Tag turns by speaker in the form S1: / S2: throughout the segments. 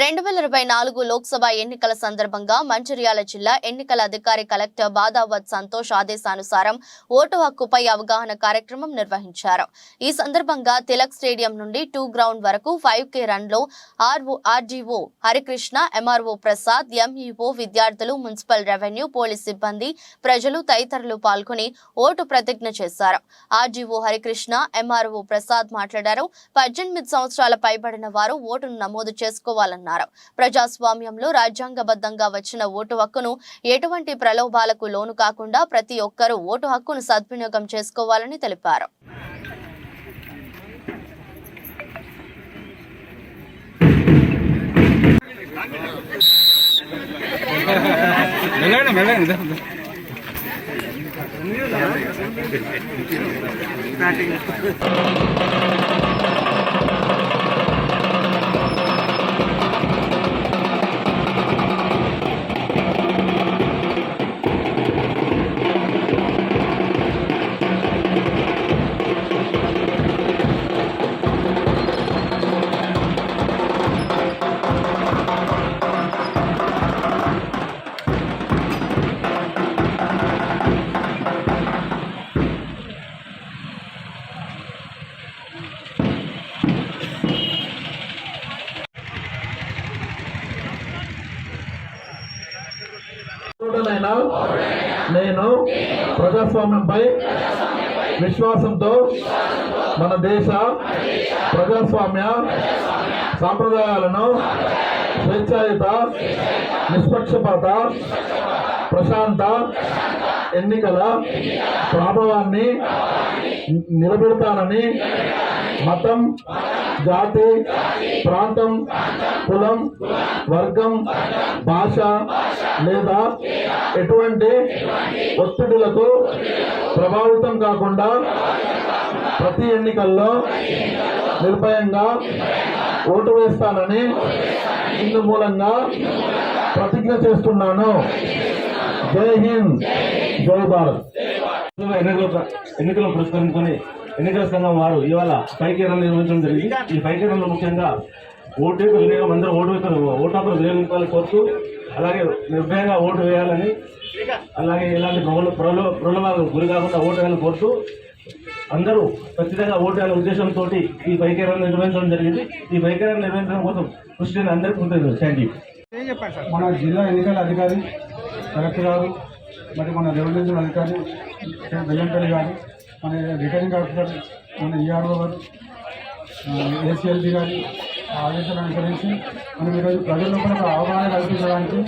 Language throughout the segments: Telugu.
S1: రెండు వేల ఇరవై నాలుగు లోక్సభ ఎన్నికల సందర్భంగా మంచిర్యాల జిల్లా ఎన్నికల అధికారి కలెక్టర్ బాదావత్ సంతోష్ ఆదేశానుసారం ఓటు హక్కుపై అవగాహన కార్యక్రమం నిర్వహించారు. ఈ సందర్భంగా తిలక్ స్టేడియం నుండి టూ గ్రౌండ్ వరకు ఫైవ్ కే రన్లో RDO Harikrishna MRO Prasad MEO విద్యార్థులు మున్సిపల్ రెవెన్యూ పోలీస్ సిబ్బంది ప్రజలు తదితరులు పాల్గొని ఓటు ప్రతిజ్ఞ చేశారు. ఆర్డీఓ హరికృష్ణ ఎంఆర్ఓ ప్రసాద్ మాట్లాడారు. పద్దెనిమిది సంవత్సరాల పైబడిన వారు ఓటును నమోదు చేసుకోవాలన్నారు ప్రజాస్వామ్యంలో రాజ్యాంగబద్ధంగా వచ్చిన ఓటు హక్కును ఎటువంటి ప్రలోభాలకు లోను కాకుండా ప్రతి ఒక్కరూ ఓటు హక్కును సద్వినియోగం చేసుకోవాలని తెలిపారు.
S2: మెల్లగండి
S3: పౌరుడనైనా నేను ప్రజాస్వామ్యంపై విశ్వాసంతో మన దేశ ప్రజాస్వామ్య సాంప్రదాయాలను స్వేచ్ఛాయుత నిష్పక్షపాత ప్రశాంత ఎన్నికల ప్రభావాన్ని నిలబెడతానని మతం జాతి ప్రాంతం కులం వర్గం భాష లేదా ఎటువంటి ఒత్తిడులకు ప్రభావితం కాకుండా ప్రతి ఎన్నికల్లో నిర్భయంగా ఓటు వేస్తానని ఇందు మూలంగా ప్రతిజ్ఞ చేస్తున్నాను. జై హింద్. జై భారత్.
S4: ఎన్నికల ఎన్నికలను పురస్కరించుకొని ఎన్నికల సంఘం వారు ఇవాళ పైకీరణ నిర్వహించడం జరిగింది. ఈ పైకీరణలో ముఖ్యంగా ఓటు యొక్క వినియోగం అందరూ ఓటు ఓటు హక్కును వినియోగించాలని కోరుతూ అలాగే నిర్భయంగా ఓటు వేయాలని అలాగే ఇలాంటి ప్రలో ప్రలోభాలకు గురి కాకుండా ఓటు వేయాలని కోరుతూ అందరూ ఖచ్చితంగా ఓటు వేయాలనే ఉద్దేశంతో ఈ పైకీరణ నిర్వహించడం జరిగింది. ఈ పైకీరణ నిర్వహించడం కోసం కృషి అందరికీ ఉంటుంది. Thank you.
S2: మన జిల్లా ఎన్నికల అధికారి కలెక్టర్ గారు మరి మన రెవెన్యూ అధికారి వెల్లంపల్లి గారు మన రిటర్నింగ్ ఆఫీసర్ మన ఈఆర్ఓ గారు ఏసీఎల్బి గారి ఆదేశాలను అనుసరించి మనం ఈరోజు ప్రజల్లో కూడా అవగాహన కల్పించడానికి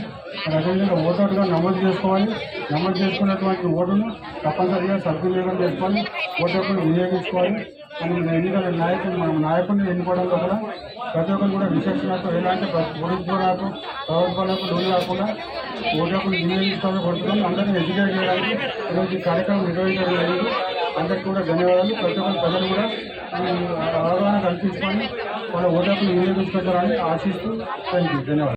S2: ప్రజలు అదేవిధంగా ఓటర్గా నమోదు చేసుకోవాలి. నమోదు చేసుకున్నటువంటి ఓటును తప్పనిసరిగా సద్వినియోగం చేసుకొని ఓటు వినియోగించుకోవాలి. మనం ఎన్నికల నాయకులు మనం నాయకుడిని ఎన్నుకోవడంలో కూడా ప్రతి ఒక్కరు కూడా విశేషణతో ఎలాంటి పొరుగు ప్రభుత్వాలకు లోన్ కాకుండా ఓటర్లు హక్కును వినియోగించుకోవాలని కోరుతున్నాం. అందరినీ ఎడ్యుకేట్ చేయడానికి ఈరోజు ఈ కార్యక్రమం నిర్వహించడం జరిగింది. అందరికీ కూడా ధన్యవాదాలు. ప్రతి ఒక్క ప్రజలు కూడా అవగాహన కల్పించుకొని వాళ్ళ ఓటర్లు హక్కును వినియోగించుకుంటారని ఆశిస్తూ థ్యాంక్ యూ ధన్యవాదాలు.